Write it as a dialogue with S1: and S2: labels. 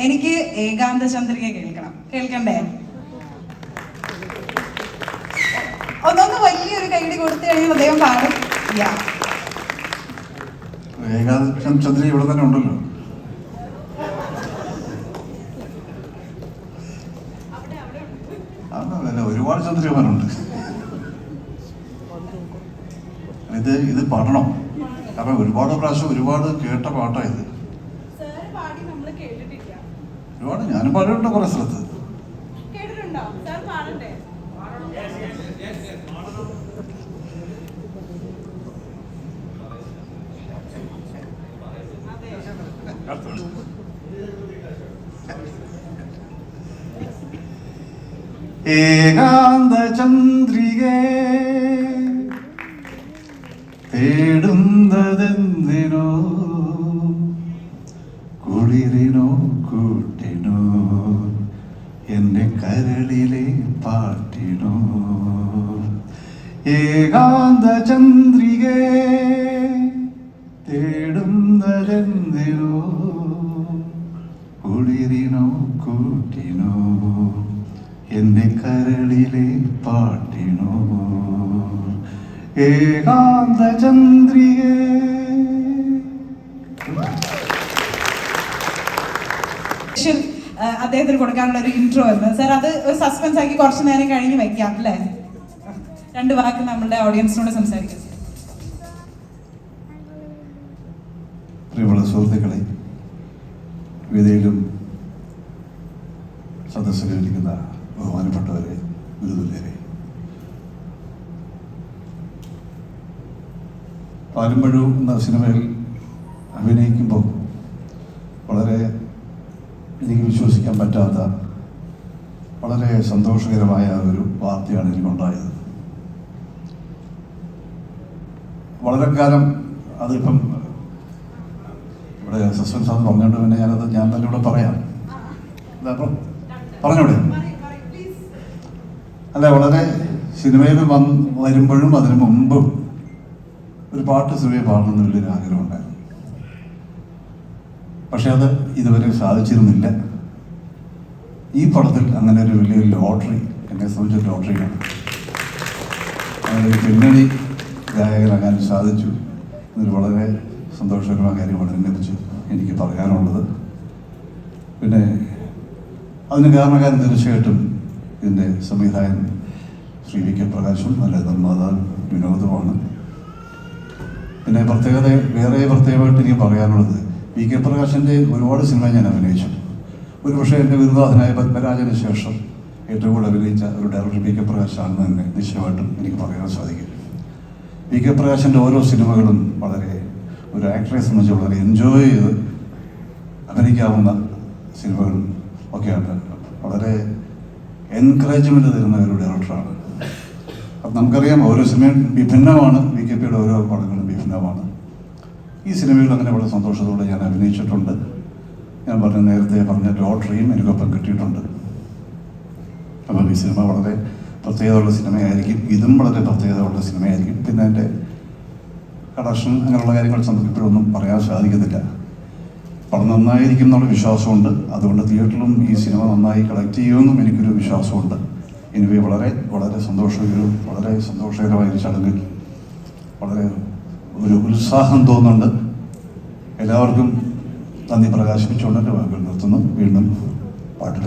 S1: എനിക്ക് ഏകാന്ത ചന്ദ്രിക കേൾക്കണം. കേൾക്കണ്ടേ? ഒന്നൊന്ന് വലിയൊരു കൈടി കൊടുത്തു കഴിഞ്ഞാൽ അദ്ദേഹം പാടും
S2: ഏകാദശം ചന്ദ്രി ഇവിടെ തന്നെ ഉണ്ടല്ലോ. അതല്ല ഒരുപാട് ചന്ദ്രന്മാരുണ്ട് ഇത് ഇത് പാടണം കാരണം ഒരുപാട് പ്രാവശ്യം ഒരുപാട് കേട്ട പാട്ടാ ഇത്
S1: സാർ പാടി നമ്മൾ കേട്ടിട്ടില്ല
S2: ഒരുപാട് ഞാനും പാടിയിട്ടുണ്ട് കുറെ സ്ഥലത്ത്. ഏകാന്ത ചന്ദ്രികേ തേടുന്നതെന്തിനോ കരളിലെ പാട്ടിടൂ ഏകാന്ത ചന്ദ്രികേ തേടുന്നതെന്തിനോ കുളിരിനോ കൂട്ടിനോ എന്റെ കരളിലെ പാട്ടിനോ. ഏകാന്ത ചന്ദ്രികേ
S1: അദ്ദേഹത്തിന് കൊടുക്കാനുള്ള ഒരു ഇൻട്രോ ആയിരുന്നു. സാർ അത് സസ്പെൻസ് ആക്കി കുറച്ചു നേരം കഴിഞ്ഞ് വെക്കാം അല്ലേ? രണ്ട് വാക്ക് നമ്മളുടെ ഓഡിയൻസിനോട് സംസാരിക്കാം.
S2: സുഹൃത്തുക്കളെ വേദിയിലും സദസ്സിലിരിക്കുന്ന ബഹുമാനപ്പെട്ടവരെ ഗുരുതുല്യരെ. പാലുമ്പഴു എന്ന സിനിമയിൽ അഭിനയിക്കുമ്പോൾ എനിക്ക് വിശ്വസിക്കാൻ പറ്റാത്ത വളരെ സന്തോഷകരമായ ഒരു വാർത്തയാണ് എനിക്കുണ്ടായത്. വളരെ കാലം അതിപ്പം ഇവിടെ സസ്പെൻസ് ആണെന്ന് പറഞ്ഞുകൊണ്ട് പിന്നെ ഞാനത് ഞാൻ തന്നെ ഇവിടെ പറയാം. പറഞ്ഞോടെ? അല്ല വളരെ സിനിമയിൽ വന്ന് വരുമ്പോഴും അതിനു മുമ്പും ഒരു പാട്ട് സിനിമയെ പാടണമെന്ന് വലിയൊരു ആഗ്രഹമുണ്ടായിരുന്നു പക്ഷെ അത് ഇതുവരെ സാധിച്ചിരുന്നില്ല. ഈ പടത്തിൽ അങ്ങനെ ഒരു വലിയ ലോട്ടറി എന്നെ സംബന്ധിച്ച ലോട്ടറിയാണ്. അങ്ങനെ പിന്നണി ഗായകനാകാൻ സാധിച്ചു. ഇതൊരു വളരെ സന്തോഷകരമായ കാര്യമാണ് ഇതിനെക്കുറിച്ച് എനിക്ക് പറയാനുള്ളത്. പിന്നെ അതിന് കാരണക്കാരൻ തീർച്ചയായിട്ടും ഇതിന്റെ സംവിധായകൻ ശ്രീ വി കെ പ്രകാശും അല്ലെ നിർമ്മാതാവ് വിനോദവുമാണ്. പിന്നെ പ്രത്യേകത വേറെ പ്രത്യേകമായിട്ട് എനിക്ക് പറയാനുള്ളത് വി കെ പ്രകാശിന്റെ ഒരുപാട് സിനിമ ഞാൻ അഭിനയിച്ചു. ഒരു പക്ഷേ എന്റെ വിരുദാധനായ പത്മരാജന് ശേഷം ഏറ്റവും കൂടുതൽ അഭിനയിച്ച ഒരു ഡയറക്ടർ വി കെ പ്രകാശാണെന്ന് തന്നെ നിശ്ചയമായിട്ടും എനിക്ക് പറയാൻ സാധിക്കും. വി കെ പ്രകാശിന്റെ ഓരോ സിനിമകളും വളരെ ഒരു ആക്ടറെ സംബന്ധിച്ച് വളരെ എൻജോയ് ചെയ്ത് അഭിനയിക്കാവുന്ന സിനിമകളും ഒക്കെയാണ് വളരെ എൻകറേജ്മെന്റ് തരുന്ന ഒരു ഡയറക്ടറാണ്. അപ്പം നമുക്കറിയാം ഓരോ സിനിമയും വിഭിന്നമാണ്. വി കെ പിയുടെ ഓരോ പടങ്ങളും വിഭിന്നമാണ്. ഈ സിനിമയിൽ അങ്ങനെ വളരെ സന്തോഷത്തോടെ ഞാൻ അഭിനയിച്ചിട്ടുണ്ട്. ഞാൻ പറഞ്ഞ നേരത്തെ പറഞ്ഞ ലോട്ടറിയും എനിക്കൊപ്പം കിട്ടിയിട്ടുണ്ട്. അപ്പം ഈ സിനിമ വളരെ പ്രത്യേകതയുള്ള സിനിമയായിരിക്കും. ഇതും വളരെ പ്രത്യേകതയുള്ള സിനിമയായിരിക്കും. പിന്നെ എന്റെ കടക്ഷൻ അങ്ങനെയുള്ള കാര്യങ്ങൾ സംബന്ധിച്ചപ്പോഴൊന്നും പറയാൻ സാധിക്കത്തില്ല പടം നന്നായിരിക്കും എന്നുള്ള വിശ്വാസമുണ്ട്. അതുകൊണ്ട് തിയേറ്ററിലും ഈ സിനിമ നന്നായി കളക്ട് ചെയ്യുമെന്നും എനിക്കൊരു വിശ്വാസമുണ്ട്. എനിക്ക് വളരെ വളരെ സന്തോഷകരവും വളരെ സന്തോഷകരമായ ഒരു ചടങ്ങിൽ വളരെ ഒരു ഉത്സാഹം തോന്നുന്നുണ്ട്. എല്ലാവർക്കും നന്ദി പ്രകാശിപ്പിച്ചുകൊണ്ട് എന്റെ വാക്കുകൾ നിർത്തുന്നു. വീണ്ടും പാട്ടിൽ